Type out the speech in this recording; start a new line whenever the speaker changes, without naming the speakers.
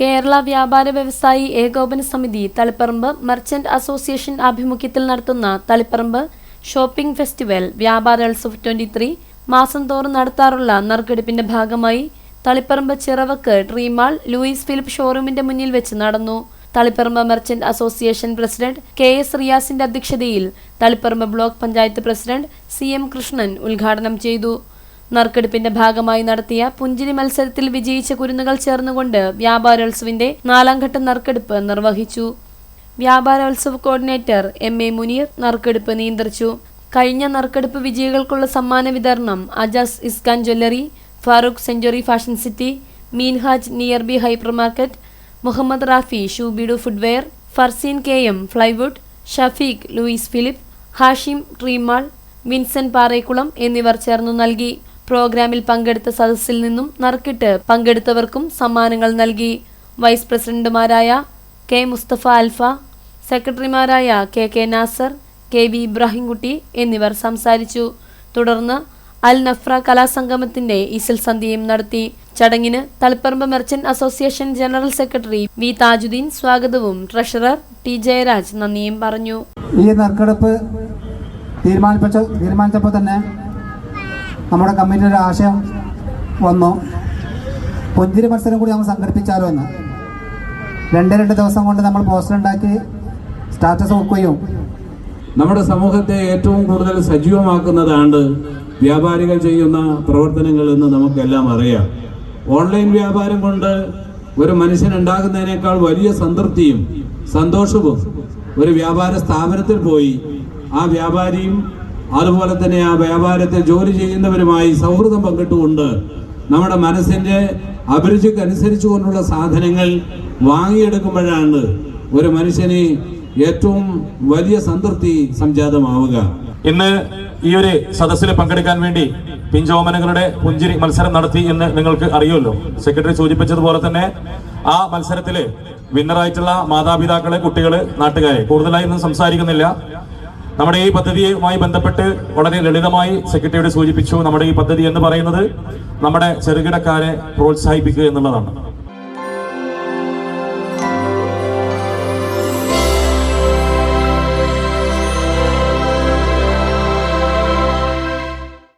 കേരള വ്യാപാര വ്യവസായി ഏകോപന സമിതി തളിപ്പറമ്പ് മർച്ചന്റ് അസോസിയേഷൻ ആഭിമുഖ്യത്തിൽ നടത്തുന്ന Taliparamba shopping festival Vyaparotsav twenty three മാസം തോറും നടത്താറുള്ള നറുക്കെടുപ്പിന്റെ ഭാഗമായി Taliparamba Chiravakku tree mall Louis Philippe ഷോറൂമിന്റെ മുന്നിൽ വെച്ച് നടന്നു. Taliparamba merchant association president K S റിയാസിന്റെ അധ്യക്ഷതയിൽ Taliparamba block panchayat president C M Krishnan ഉദ്ഘാടനം ചെയ്തു. നറുക്കെടുപ്പിന്റെ ഭാഗമായി നടത്തിയ പുഞ്ചിരി മത്സരത്തിൽ വിജയിച്ച കുരുന്നുകൾ ചേർന്നുകൊണ്ട് വ്യാപാരോത്സവിന്റെ നാലാം ഘട്ട നറുക്കെടുപ്പ് നിർവഹിച്ചു. Vyaparotsava coordinator M A Muneer നറുക്കെടുപ്പ് നിയന്ത്രിച്ചു. കഴിഞ്ഞ നറുക്കെടുപ്പ് വിജയികൾക്കുള്ള സമ്മാന വിതരണം Ajas Iskan jewellery Farooq century fashion city Minhaj near B hyper market Muhammad Rafi Shoebidu footwear Farzeen K M plywood Shafeeq Louis Philippe Hashim tree mall Vincent Parekkulam എന്നിവർ ചേർന്നു നൽകി. പ്രോഗ്രാമിൽ പങ്കെടുത്ത സദസ്സിൽ നിന്നും നറുക്കിട്ട് പങ്കെടുത്തവർക്കും സമ്മാനങ്ങൾ നൽകി. വൈസ് പ്രസിഡന്റുമാരായ കെ മുസ്തഫ അൽഫ സെക്രട്ടറിമാരായ K K Nasar K V Ibrahimkutty എന്നിവർ സംസാരിച്ചു. തുടർന്ന് അൽ നഫ്ര കലാസംഗമത്തിന്റെ ഈസൽ സന്ധ്യയും നടത്തി. ചടങ്ങിന് Taliparamba merchant association general secretary V Thajudheen സ്വാഗതവും ട്രഷറർ ടി ജയരാജ് നന്ദിയും പറഞ്ഞു.
ഈ നറുക്കെടുപ്പ് തീരുമാനിച്ചപ്പോൾ തന്നെ നമ്മുടെ കമ്മിറ്റിയുടെ ആശയം വന്നു. പുഞ്ചിരി മത്സരം കൂടി നമ്മൾ സംഘടിപ്പിച്ചാലോ എന്ന്. രണ്ട് രണ്ട് ദിവസം കൊണ്ട് നമ്മൾ പോസ്റ്റർ ഉണ്ടാക്കി സ്റ്റാറ്റസ് വെക്കുകയും
നമ്മുടെ സമൂഹത്തെ ഏറ്റവും കൂടുതൽ സജീവമാക്കുന്നതാണ് വ്യാപാരികൾ ചെയ്യുന്ന പ്രവർത്തനങ്ങൾ എന്ന് നമുക്കെല്ലാം അറിയാം. ഓൺലൈൻ വ്യാപാരം കൊണ്ട് ഒരു മനുഷ്യൻ ഉണ്ടാകുന്നതിനേക്കാൾ വലിയ സംതൃപ്തിയും സന്തോഷവും ഒരു വ്യാപാര സ്ഥാപനത്തിൽ പോയി ആ വ്യാപാരിയും അതുപോലെ തന്നെ ആ വ്യാപാരത്തിൽ ജോലി ചെയ്യുന്നവരുമായി സൗഹൃദം പങ്കിട്ടുകൊണ്ട് നമ്മുടെ മനസ്സിന്റെ അഭിരുചിക്കനുസരിച്ചു കൊണ്ടുള്ള സാധനങ്ങൾ വാങ്ങിയെടുക്കുമ്പോഴാണ് ഒരു മനുഷ്യന് ഏറ്റവും വലിയ സംതൃപ്തി സംജാതമാവുക.
ഇന്ന് ഈ ഒരു സദസ്സിൽ പങ്കെടുക്കാൻ വേണ്ടി പിഞ്ചോമനകളുടെ പുഞ്ചിരി മത്സരം നടത്തി എന്ന് നിങ്ങൾക്ക് അറിയുമല്ലോ. സെക്രട്ടറി സൂചിപ്പിച്ചതുപോലെ തന്നെ ആ മത്സരത്തിൽ വിന്നറായിട്ടുള്ള മാതാപിതാക്കളെ കുട്ടികൾ നാട്ടുകാരെ കൂടുതലായി ഒന്നും സംസാരിക്കുന്നില്ല. നമ്മുടെ ഈ പദ്ധതിയുമായി ബന്ധപ്പെട്ട് വളരെ ലളിതമായി സെക്രട്ടറിയോട് സൂചിപ്പിച്ചു നമ്മുടെ ഈ പദ്ധതി എന്ന് പറയുന്നത് നമ്മുടെ ചെറുകിടക്കാരെ പ്രോത്സാഹിപ്പിക്കുക എന്നുള്ളതാണ്.